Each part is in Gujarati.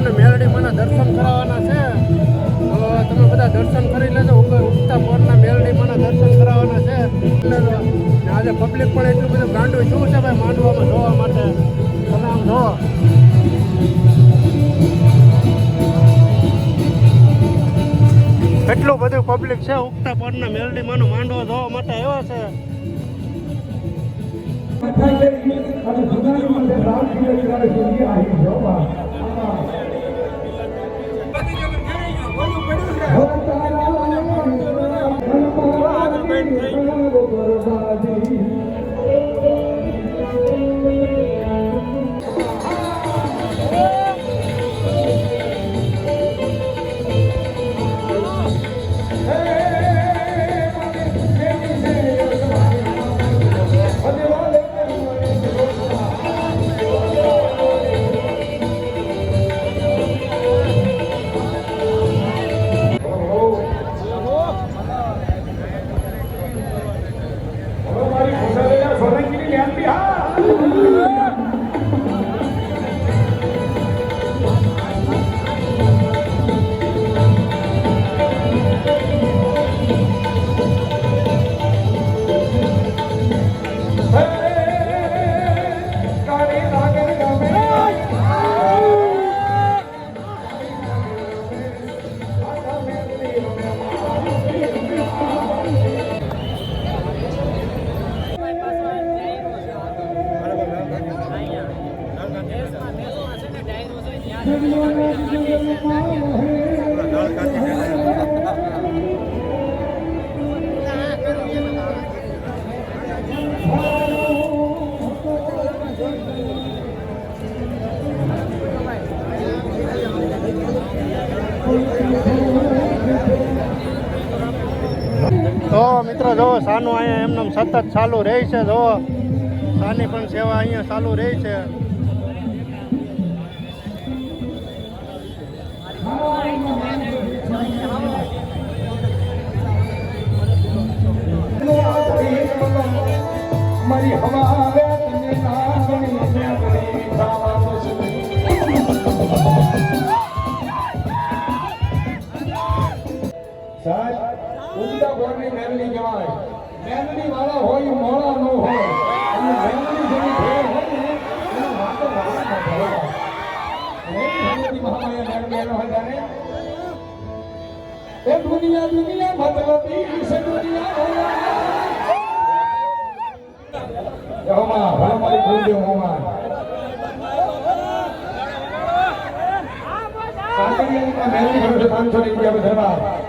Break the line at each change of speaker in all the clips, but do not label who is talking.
તમને મેલડીમાંના દર્શન કરાવવાના છે. તો તમે બધા દર્શન કરી લેજો. ઉગતા પોરના મને દર્શન કરાવવાના છે. આજે પબ્લિક પણ એટલું બધું ગાંડું શું છે ભાઈ માંડવામાં જોવા માટે? તમે આમ જોવો એટલું બધું પબ્લિક છે. ઉગતા પોરના મેલડીમાંનો માંડવો જોવા માટે આવ્યો છે. તો મિત્રો જો, સાનું અહીંયા એમને સતત ચાલુ રહે છે. જો, સાની પણ સેવા અહીંયા ચાલુ રહે છે.
મારી હવા આવે તને ઉમદા બોરની મેલડી કહેવાય. મેલડી વાળા હોય, મોળા ન હોય. અને મેલની જેવી ભેળ હોય ને એનો વાતો વાળા ન ભરવા અને એ ભગવતી દુનિયા દુનિયા મતલબી છે દુનિયા હોમા હોમા ની રૂપિયા ધરવા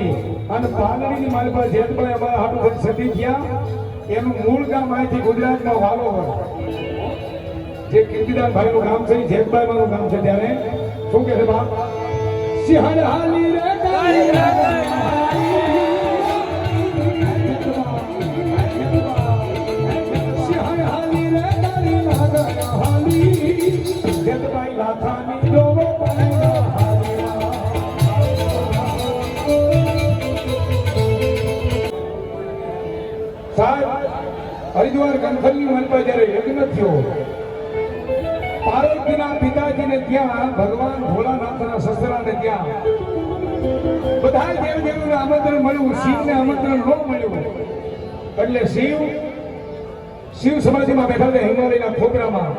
ખોદ અને પાલડીની મારી પાસે જેતભાઈ અમારા હાટુ સતી ગયા, એનું મૂળ ગામ અહીંથી વાલો વાલોવર જે કીર્તિદાન ભાઈ નું ગામ છે જેતભાઈ મારું ગામ છે ત્યારે. શું કે છે બાપ? સિંહણ હાલી રે, કાલી રે. હરિદ્વાર ગંથલની મનપા જ્યારે યજ્ઞ થયો, પાર્વતીના પિતાજીને ત્યાં ભગવાન ભોળાનાથના સસરાને ત્યાં બધા દેવ દેવોને આમંત્રણ મળ્યું, શિવને આમંત્રણ ન મળ્યું. એટલે શિવ શિવ સમાધિમાં બેઠા છે હિમાલયના ખોપરામાં.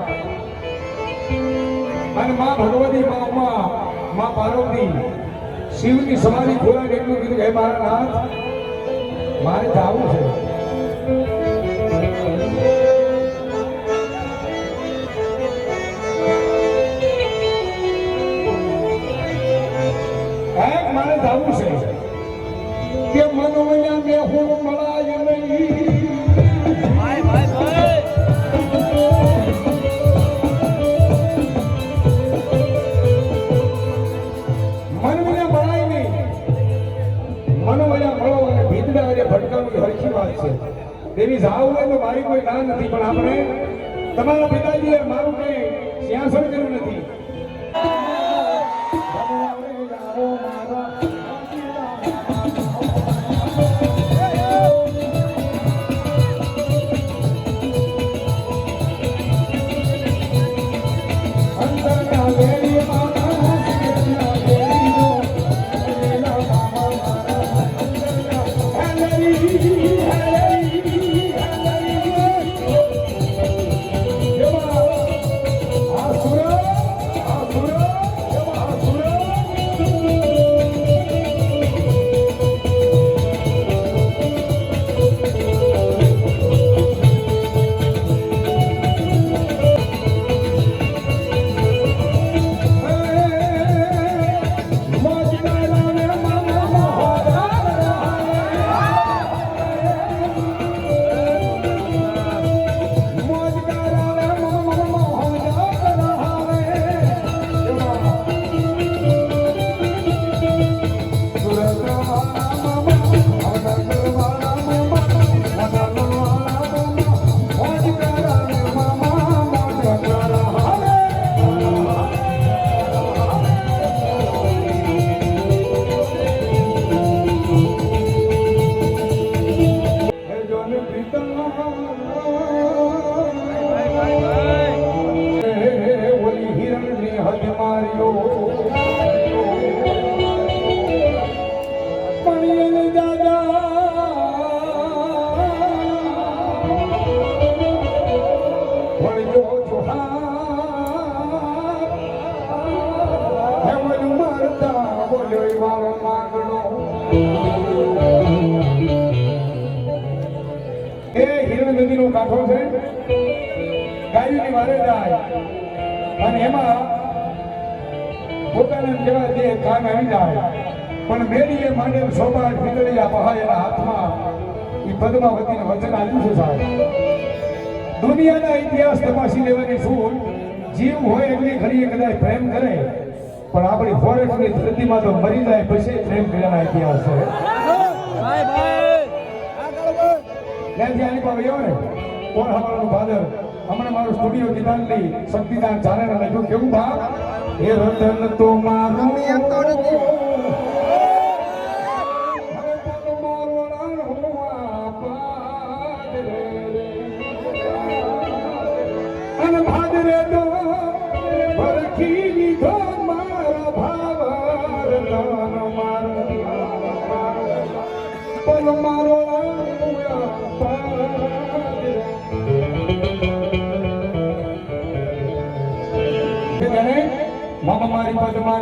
અને માં ભગવતી માં ઉમા માં પાર્વતી શિવની સમાધિ ખોરાક એટલું કીધું કે મારા નાથ, મારે જાવું છે. દેવી જાવ હોય તો મારી કોઈ ના નથી પણ આપણે તમારા પિતાજીએ મારું કઈ સિંહાસન કર્યું નથી. એ હિરણ નદીનો છે. ગાયોની વારે જાય. અને એમાં પોતાને જેવા જે કામ આવી જાય. પણ મેડીએ માંડેલ સોબાટ વીજળીયા પહાડેલા હાથમાં. એ પદ્માવતીને વચન આપ્યું છે સાહેબ. દુનિયાના ઇતિહાસ તપાસી લેવાની શું જીવ હોય એટલી ઘડીએ કદાચ પ્રેમ કરે. પણ આપણી ફોરેસ્ટની ધરતીમાં તો મરી જાય પછી પ્રેમ કર્યાના ઇતિહાસ છે. ત્યાંથી આની પાસે ફાધર હમણાં મારું સ્ટુડિયો ગીતાંજલિ, શક્તિદાન ચારેને લખ્યું કેવું બાપ? એ રતન તો મારું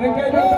મારી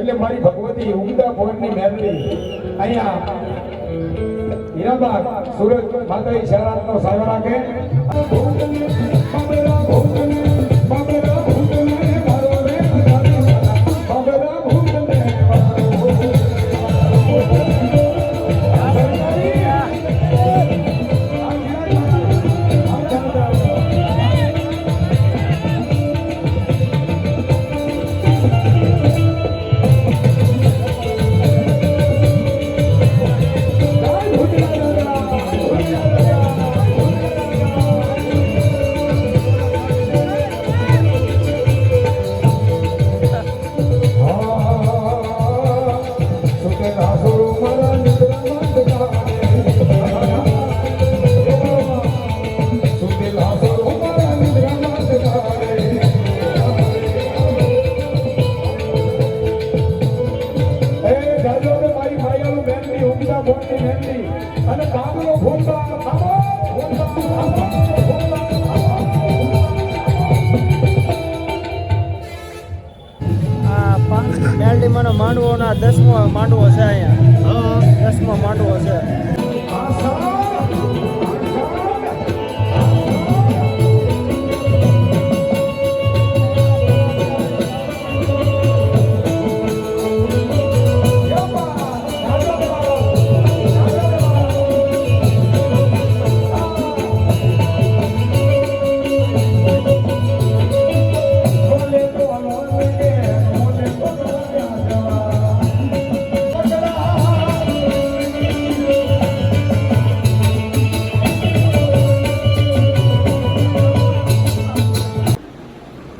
એટલે મારી ભગવતી ઉમદા ભોરની મેરડી અહીંયા હીરાબાગ સુરત માતાજી શહેરાતનો સાયો રાખે. અને ભૂંડા ખાબો ભૂંડા ખાબો
આ પા- મેલડીમાંનો માંડવોના દસમો માંડવો છે અહીંયા. દસમો માંડવો છે.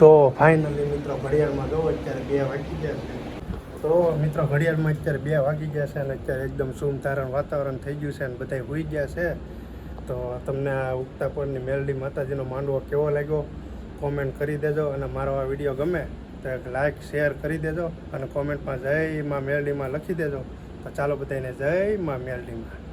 તો ફાઇનલી મિત્રો ઘડિયાળમાં જો અત્યારે બે વાગી ગયા છે. તો મિત્રો ઘડિયાળમાં અત્યારે બે વાગી ગયા છે અને અત્યારે એકદમ સુમ તારણ વાતાવરણ થઈ ગયું છે અને બધા હોઈ ગયા છે. તો તમને આ ઉગતા પરની મેલડી માતાજીનો માંડવો કેવો લાગ્યો? કોમેન્ટ કરી દેજો અને મારો આ વીડિયો ગમે તો એક લાઇક શેર કરી દેજો અને કોમેન્ટમાં જય માં મેલડીમાં લખી દેજો. તો ચાલો બધાને જય માં મેલડીમાં.